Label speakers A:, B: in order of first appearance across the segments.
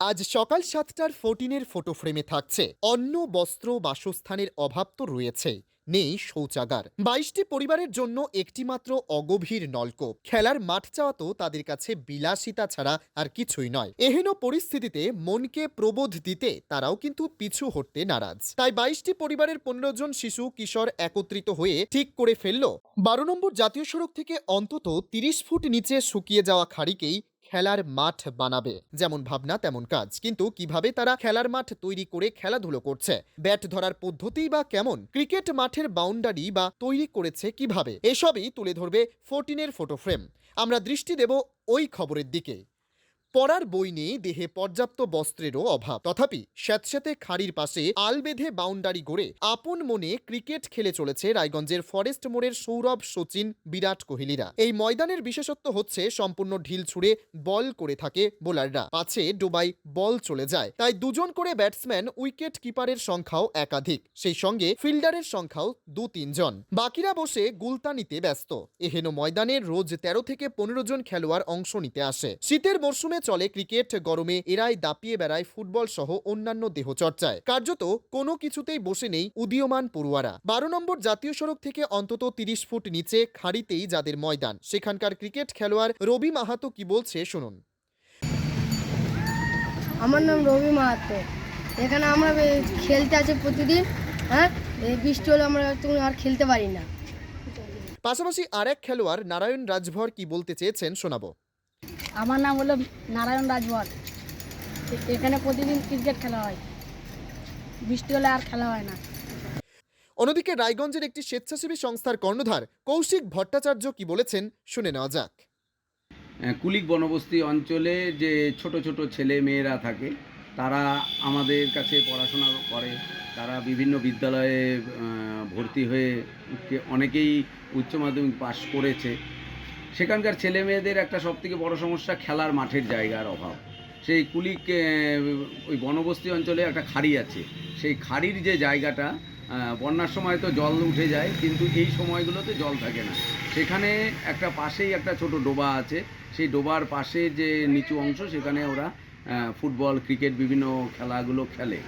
A: আজ সকাল সাতটার ফোরটিনের ফটো ফ্রেমে থাকছে। অন্ন, বস্ত্র, বাসস্থানের অভাব তো রয়েছে, নেই শৌচাগার। বাইশটি পরিবারের জন্য একটিমাত্র অগভীর নলকূপ। খেলার মাঠ চাওয়া তো তাদের কাছে বিলাসিতা ছাড়া আর কিছুই নয়। এহেন পরিস্থিতিতে মনকে প্রবোধ দিতে তারাও কিন্তু পিছু হটতে নারাজ। তাই বাইশটি পরিবারের পনেরো জন শিশু কিশোর একত্রিত হয়ে ঠিক করে ফেলল। বারো নম্বর জাতীয় সড়ক থেকে অন্তত তিরিশ ফুট নিচে শুকিয়ে যাওয়া খাড়িকেই খেলার মাঠ বানাবে। যেমন ভাবনা, তেমন কাজ। কিন্তু কীভাবে তারা খেলার মাঠ তৈরি করে খেলাধুলো করছে? ব্যাট ধরার পদ্ধতি বা কেমন? ক্রিকেট মাঠের বাউন্ডারি বা তৈরি করেছে কীভাবে? এসবই তুলে ধরবে ফোরটিনের ফটো ফ্রেম। আমরা দৃষ্টি দেব ওই খবরের দিকে। পড়ার বই নেই দেহে পর্যাপ্ত বস্ত্রেরও অভাব। তথাপি স্যাঁতস্যাঁতে খাড়ির পাশে আল বেঁধে বাউন্ডারি গড়ে আপন মনে ক্রিকেট খেলে চলেছে রায়গঞ্জের ফরেস্ট মোড়ের সৌরভ সচিন বিরাট কোহলিরা। এই ময়দানের বিশেষত্ব হচ্ছে সম্পূর্ণ ঢিল ছুঁড়ে বল করে থাকে বোলাররা। পাছে ডোবাই বল চলে যায়। তাই দুজন করে ব্যাটসম্যান উইকেট কিপারের সংখ্যাও একাধিক। সেই সঙ্গে ফিল্ডারের সংখ্যাও দু তিনজন বাকিরা বসে গুলতা নিতে ব্যস্ত। এহেন ময়দানে রোজ তেরো থেকে পনেরো জন খেলোয়াড় অংশ নিতে আসে। শীতের মরশুমে চলে ক্রিকেট গরমে এরাই দাপিয়ে বেড়ায় ফুটবল সহ অন্যান্য দেহচর্চায় কার্যত কোনো কিছুতেই বসে নেই উদীয়মান পড়ুয়ারা। বারো নম্বর জাতীয় সড়ক থেকে অন্তত তিরিশ ফুট নিচে খাড়িতেই যাদের ময়দান। সেখানকার ক্রিকেট খেলোয়াড় রবি মাহাতো কি বলছে শুনুন।
B: আমার নাম রবি মাহাতো। এখানে আমরা খেলতে আছে প্রতিদিন হ্যাঁ? এই বৃষ্টি হলে আমরা আর খেলতে পারি না।
A: পাশাপাশি আরেক খেলোয়াড় নারায়ণ রাজভর কি বলতে চেয়েছেন শোনাবো।
B: আমার নাম হলো নারায়ণ রাজভর এ- এখানে প্রতিদিন ক্রিকেট খেলা হয়। বৃষ্টি হলে আর খেলা হয় না।
A: অন্যদিকে রায়গঞ্জের একটি স্বেচ্ছাসেবী সংস্থার কর্ণধার কৌশিক ভট্টাচার্য কি বলেছেন শুনে নেওয়া যাক।
C: কুলিক বনবস্তি অঞ্চলে যে ছোট ছোট ছেলে মেয়েরা থাকে তারা আমাদের কাছে পড়াশোনা করে। তারা বিভিন্ন বিদ্যালয়ে ভর্তি হয়ে অনেকেই উচ্চ মাধ্যমিক পাশ করেছে। সেখানকার ছেলে মেয়েদের একটা সবথেকে বড় সমস্যা, খেলার মাঠের জায়গার অভাব। সেই কুলিক, ওই বনবস্তি অঞ্চলে একটা খাড়ি আছে। সেই খাড়ির যে জায়গাটা বন্যার সময় তো জল উঠে যায়, কিন্তু এই সময়গুলোতে জল থাকে না। সেখানে একটা পাশেই একটা ছোট ডোবা আছে। সেই ডোবার পাশে যে নিচু অংশ, সেখানে ওরা ফুটবল, ক্রিকেট বিভিন্ন খেলাগুলো খেলে।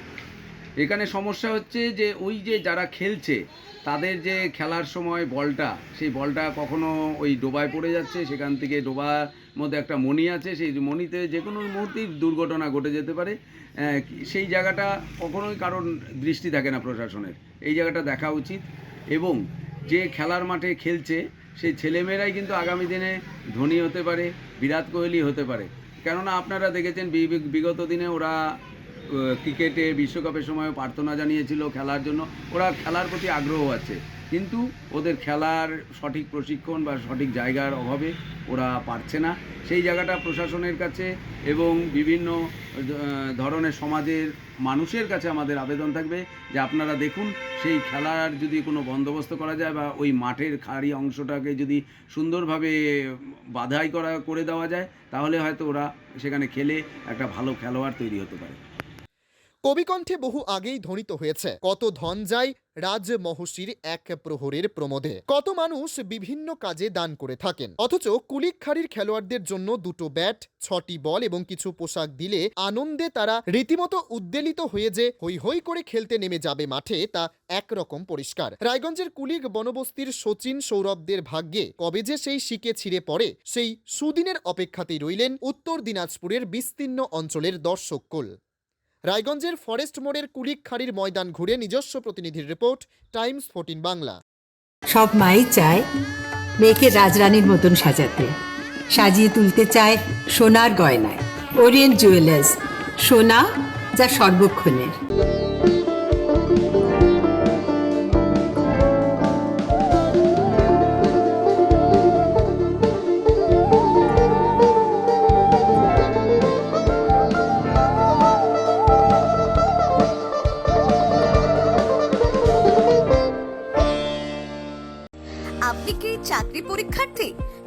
C: এখানে সমস্যা হচ্ছে যে ওই যে যারা খেলছে, তাদের যে খেলার সময় বলটা, সেই বলটা কখনো ওই ডোবায় পড়ে যাচ্ছে, সেখান থেকে ডোবার মধ্যে একটা মণি আছে, সেই মণিতে যে কোনো মুহূর্তেই দুর্ঘটনা ঘটে যেতে পারে। সেই জায়গাটা কখনোই কারণ দৃষ্টি থাকে না প্রশাসনের। এই জায়গাটা দেখা উচিত। এবং যে খেলার মাঠে খেলছে সেই ছেলেমেয়েরাই কিন্তু আগামী দিনে ধোনি হতে পারে, বিরাট কোহলি হতে পারে। কেননা আপনারা দেখেছেন বিগত দিনে ওরা ক্রিকেটে, বিশ্বকাপের সময় প্রার্থনা জানিয়েছিল খেলার জন্য। ওরা খেলার প্রতি আগ্রহ আছে। কিন্তু ওদের খেলার সঠিক প্রশিক্ষণ বা সঠিক জায়গার অভাবে ওরা পারছে না। সেই জায়গাটা প্রশাসনের কাছে এবং বিভিন্ন ধরনের সমাজের মানুষের কাছে আমাদের আবেদন থাকবে যে আপনারা দেখুন, সেই খেলার যদি কোনো বন্দোবস্ত করা যায় বা ওই মাঠের খাড়ি অংশটাকে যদি সুন্দরভাবে বাধাই করা, করে দেওয়া যায়, তাহলে হয়তো ওরা সেখানে খেলে একটা ভালো খেলোয়াড় তৈরি হতে পারে।
A: কবিকণ্ঠে বহু আগেই ধ্বনিত হয়েছে। কত ধন যায় রাজমহর্ষির এক প্রহরের প্রমোদে। কত মানুষ বিভিন্ন কাজে দান করে থাকেন। অথচ কুলিকখাড়ির খেলোয়াড়দের জন্য দুটো ব্যাট, ছটি বল এবং কিছু পোশাক দিলে আনন্দে তারা রীতিমতো উদ্বেলিত হয়ে যে হৈ হৈ করে খেলতে নেমে যাবে মাঠে, তা একরকম পরিষ্কার। রায়গঞ্জের কুলিক বনবস্তির সচিন সৌরভদের ভাগ্যে কবে যে সেই শিকে ছিঁড়ে পড়ে, সেই সুদিনের অপেক্ষাতেই রইলেন উত্তর দিনাজপুরের বিস্তীর্ণ অঞ্চলের দর্শক দর্শককুল রায়গঞ্জের ফরেস্ট মোড়ের কুলিক খাড়ির ময়দান ঘুরে নিজস্ব প্রতিনিধির রিপোর্ট, টাইমস ফোর্টিন বাংলা।
D: সব মাই চায় মেয়েকে রাজরানীর মতন সাজাতে, সাজিয়ে তুলতে চায় সোনার গয়নায়, ওরিয়েন্ট জুয়েলার্স, সোনা যা সর্বক্ষণের।